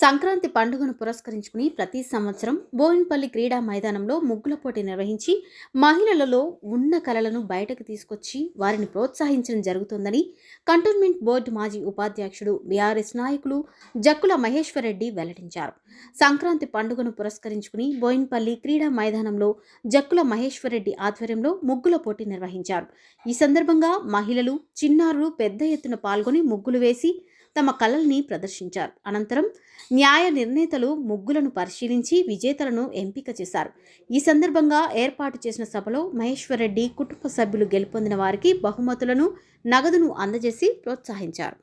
సంక్రాంతి పండుగను పురస్కరించుకుని ప్రతి సంవత్సరం బోయిన్పల్లి క్రీడా మైదానంలో ముగ్గుల పోటీ నిర్వహించి మహిళలలో ఉన్న కళలను బయటకు తీసుకొచ్చి వారిని ప్రోత్సహించడం జరుగుతుందని కంటోన్మెంట్ బోర్డు మాజీ ఉపాధ్యక్షుడు బీఆర్ఎస్ నాయకులు జక్కుల మహేశ్వరరెడ్డి వెల్లడించారు. సంక్రాంతి పండుగను పురస్కరించుకుని బోయిన్పల్లి క్రీడా మైదానంలో జక్కుల మహేశ్వరరెడ్డి ఆధ్వర్యంలో ముగ్గుల పోటీ నిర్వహించారు. ఈ సందర్భంగా మహిళలు చిన్నారులు పెద్ద ఎత్తున పాల్గొని ముగ్గులు వేసి తమ కళల్ని ప్రదర్శించారు. అనంతరం న్యాయ నిర్ణేతలు ముగ్గులను పరిశీలించి విజేతలను ఎంపిక చేశారు. ఈ సందర్భంగా ఏర్పాటు చేసిన సభలో మహేశ్వరరెడ్డి కుటుంబ సభ్యులు గెలుపొందిన వారికి బహుమతులను నగదును అందజేసి ప్రోత్సహించారు.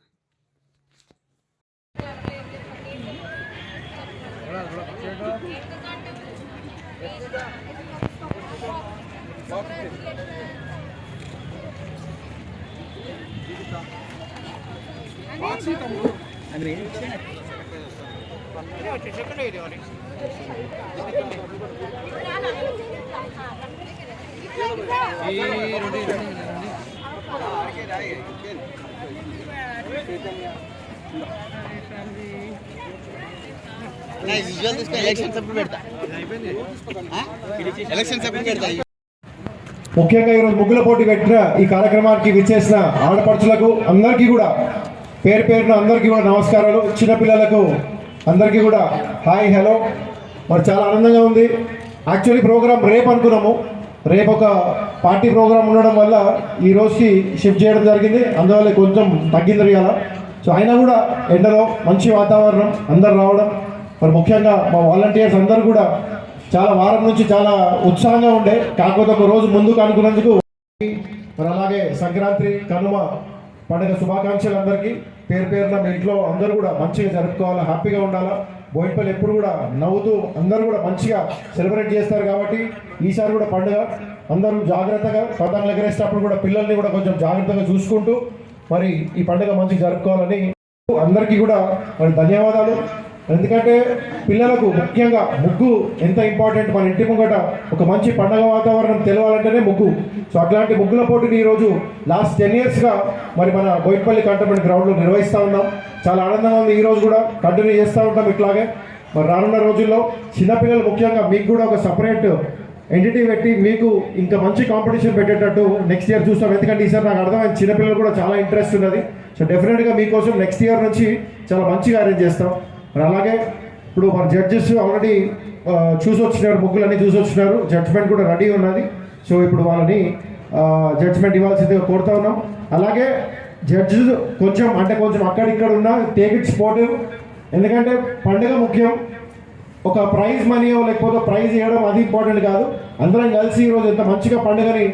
విజువల్ తీసుకుని ఎలక్షన్స్ అప్పుడు పెడతా ఎలక్షన్స్ అప్పుడు పెడతా ముఖ్యంగా ఈరోజు ముగ్గుల పోటీ పెట్టిన ఈ కార్యక్రమానికి విచ్చేసిన ఆడపడుచులకు అందరికీ కూడా పేరు పేరున అందరికీ కూడా నమస్కారాలు. చిన్నపిల్లలకు అందరికీ కూడా హాయ్ హలో. మరి చాలా ఆనందంగా ఉంది. యాక్చువల్లీ ప్రోగ్రామ్ రేపు అనుకున్నాము. రేపు ఒక పార్టీ ప్రోగ్రామ్ ఉండడం వల్ల ఈ రోజుకి షిఫ్ట్ చేయడం జరిగింది. అందువల్ల కొంచెం తగ్గింది ఇవాళ. సో అయినా కూడా ఎండలో మంచి వాతావరణం అందరు రావడం. మరి ముఖ్యంగా మా వాలంటీర్స్ అందరూ కూడా చాలా వారం నుంచి చాలా ఉత్సాహంగా ఉండే. కాకపోతే ఒక రోజు ముందుకు అనుకున్నందుకు మరి అలాగే సంక్రాంతి కనుమ పండుగ శుభాకాంక్షలు అందరికీ. పేరు పేరున మీ ఇంట్లో అందరూ కూడా మంచిగా జరుపుకోవాలా హ్యాపీగా ఉండాలా? బోయినపల్లి ఎప్పుడు కూడా నవ్వుతూ అందరూ కూడా మంచిగా సెలబ్రేట్ చేస్తారు కాబట్టి ఈసారి కూడా పండుగ. అందరూ జాగ్రత్తగా పతంగులు ఎగరేసేటప్పుడు కూడా పిల్లల్ని కూడా కొంచెం జాగ్రత్తగా చూసుకుంటూ మరి ఈ పండుగ మంచిగా జరుపుకోవాలని అందరికీ కూడా మరి ధన్యవాదాలు. ఎందుకంటే పిల్లలకు ముఖ్యంగా ముగ్గు ఎంత ఇంపార్టెంట్ మన ఇంటి ముంగట ఒక మంచి పండగ వాతావరణం తెలవాలంటేనే ముగ్గు. సో అట్లాంటి ముగ్గుల పోటీని ఈరోజు లాస్ట్ టెన్ ఇయర్స్గా మరి మన బోయిట్పల్లి కంటోన్మెంట్ గ్రౌండ్లో నిర్వహిస్తూ ఉన్నాం. చాలా ఆనందంగా ఉంది. ఈరోజు కూడా కంటిన్యూ చేస్తూ ఉంటాం ఇట్లాగే. మరి రానున్న రోజుల్లో చిన్నపిల్లలు ముఖ్యంగా మీకు కూడా ఒక సపరేట్ ఎంటిటీ పెట్టి మీకు ఇంకా మంచి కాంపిటీషన్ పెట్టేటట్టు నెక్స్ట్ ఇయర్ చూస్తాం. ఎందుకంటే ఈసారి నాకు అర్థమైంది చిన్నపిల్లలు కూడా చాలా ఇంట్రెస్ట్ ఉన్నది. సో డెఫినెట్గా మీకోసం నెక్స్ట్ ఇయర్ నుంచి చాలా మంచిగా అరేంజ్ చేస్తాం. మరి అలాగే ఇప్పుడు మన జడ్జెస్ ఆల్రెడీ చూసి వచ్చినారు ముగ్గులన్నీ చూసి వచ్చినారు జడ్జ్మెంట్ కూడా రెడీ ఉన్నది. సో ఇప్పుడు వాళ్ళని జడ్జ్మెంట్ ఇవ్వాల్సిందిగా కోరుతా ఉన్నాం. అలాగే జడ్జెస్ కొంచెం అంటే కొంచెం అక్కడిక్కడ ఉన్న టేక్ ఇట్ స్పోర్టివ్ ఎందుకంటే పండుగ ముఖ్యం. ఒక ప్రైజ్ మనీయో లేకపోతే ప్రైజ్ ఇవ్వడం అది ఇంపార్టెంట్ కాదు. అందరం కలిసి ఈరోజు ఎంత మంచిగా పండుగని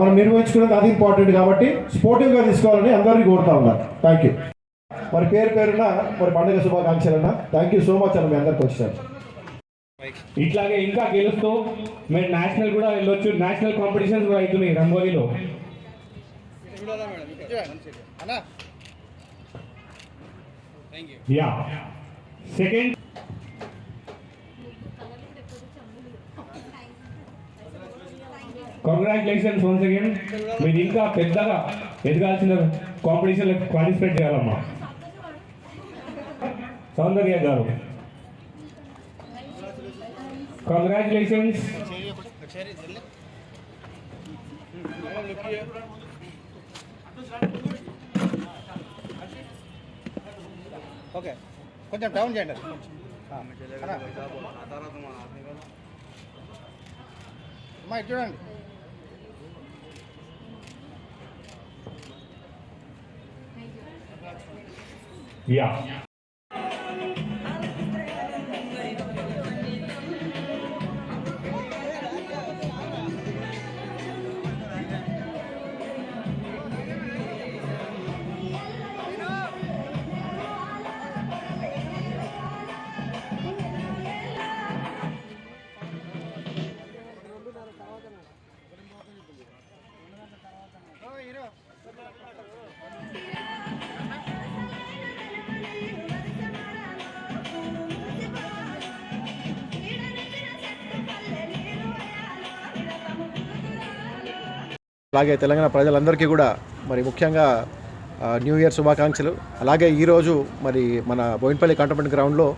మనం నిర్వహించుకునేది అది ఇంపార్టెంట్ కాబట్టి స్పోర్టివ్గా తీసుకోవాలని అందరినీ కోరుతా ఉన్నారు థ్యాంక్ యూ మరి పేరు పేరున మరి పండుగ శుభాకాంక్షలు అన్న థ్యాంక్ యూ సో మచ్ అన్న మీ అందరికి వచ్చారు. ఇట్లాగే ఇంకా గెలుస్తూ మీరు నేషనల్ కూడా వెళ్ళొచ్చు. నేషనల్ కాంపిటీషన్స్ కూడా అవుతున్నాయి రంగోలీలో. Yeah second congratulations once again మీరు ఇంకా పెద్దగా ఎదగాల్సిన కాంపిటీషన్లో పార్టిసిపేట్ చేయాలమ్మా. సౌందర్య గారు. కంగ్రాచులేషన్స్ ఓకే కొంచెం డౌన్ చేయండి. అమ్మా చూడండి. యా అలాగే తెలంగాణ ప్రజలందరికీ కూడా మరి ముఖ్యంగా న్యూ ఇయర్ శుభాకాంక్షలు. అలాగే ఈరోజు మరి మన బోయినపల్లి కంటోన్మెంట్ గ్రౌండ్లో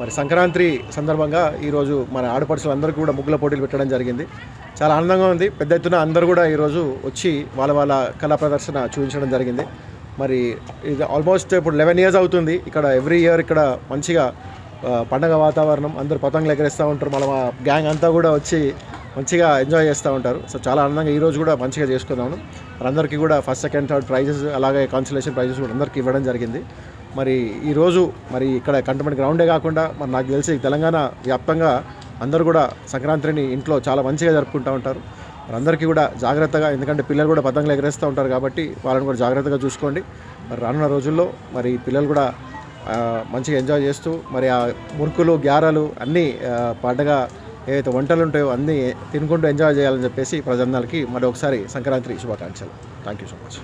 మరి సంక్రాంతి సందర్భంగా ఈరోజు మన ఆడపడుచులందరికీ కూడా ముగ్గుల పోటీలు పెట్టడం జరిగింది. చాలా ఆనందంగా ఉంది. పెద్ద ఎత్తున అందరూ కూడా ఈరోజు వచ్చి వాళ్ళ వాళ్ళ కళా ప్రదర్శన చూపించడం జరిగింది. మరి ఇది ఆల్మోస్ట్ ఇప్పుడు లెవెన్ ఇయర్స్ అవుతుంది. ఇక్కడ ఎవ్రీ ఇయర్ ఇక్కడ మంచిగా పండగ వాతావరణం అందరూ పతంగులు ఎగరేస్తూ ఉంటారు. మన గ్యాంగ్ అంతా కూడా వచ్చి మంచిగా ఎంజాయ్ చేస్తూ ఉంటారు. సో చాలా ఆనందంగా ఈరోజు కూడా మంచిగా చేసుకున్నాము మరి అందరికీ కూడా ఫస్ట్ సెకండ్ థర్డ్ ప్రైజెస్ అలాగే కాన్సలేషన్ ప్రైజెస్ కూడా అందరికీ ఇవ్వడం జరిగింది. మరి ఈరోజు మరి ఇక్కడ కంటమెంట్ గ్రౌండే కాకుండా మరి నాకు తెలిసి తెలంగాణ వ్యాప్తంగా అందరూ కూడా సంక్రాంతిని ఇంట్లో చాలా మంచిగా జరుపుకుంటూ ఉంటారు. మరి అందరికీ కూడా జాగ్రత్తగా ఎందుకంటే పిల్లలు కూడా పతంగులు ఎగరేస్తూ ఉంటారు కాబట్టి వాళ్ళని కూడా జాగ్రత్తగా చూసుకోండి. మరి రానున్న రోజుల్లో మరి పిల్లలు కూడా మంచిగా ఎంజాయ్ చేస్తూ మరి ఆ మురుకులు గ్యారలు అన్నీ ఆ, పండగ ఏవైతే వంటలు ఉంటాయో అన్నీ తినుకుంటూ ఎంజాయ్ చేయాలని చెప్పేసి ప్రజలందరికీ మరి ఒకసారి సంక్రాంతి శుభాకాంక్షలు. Thank you so much.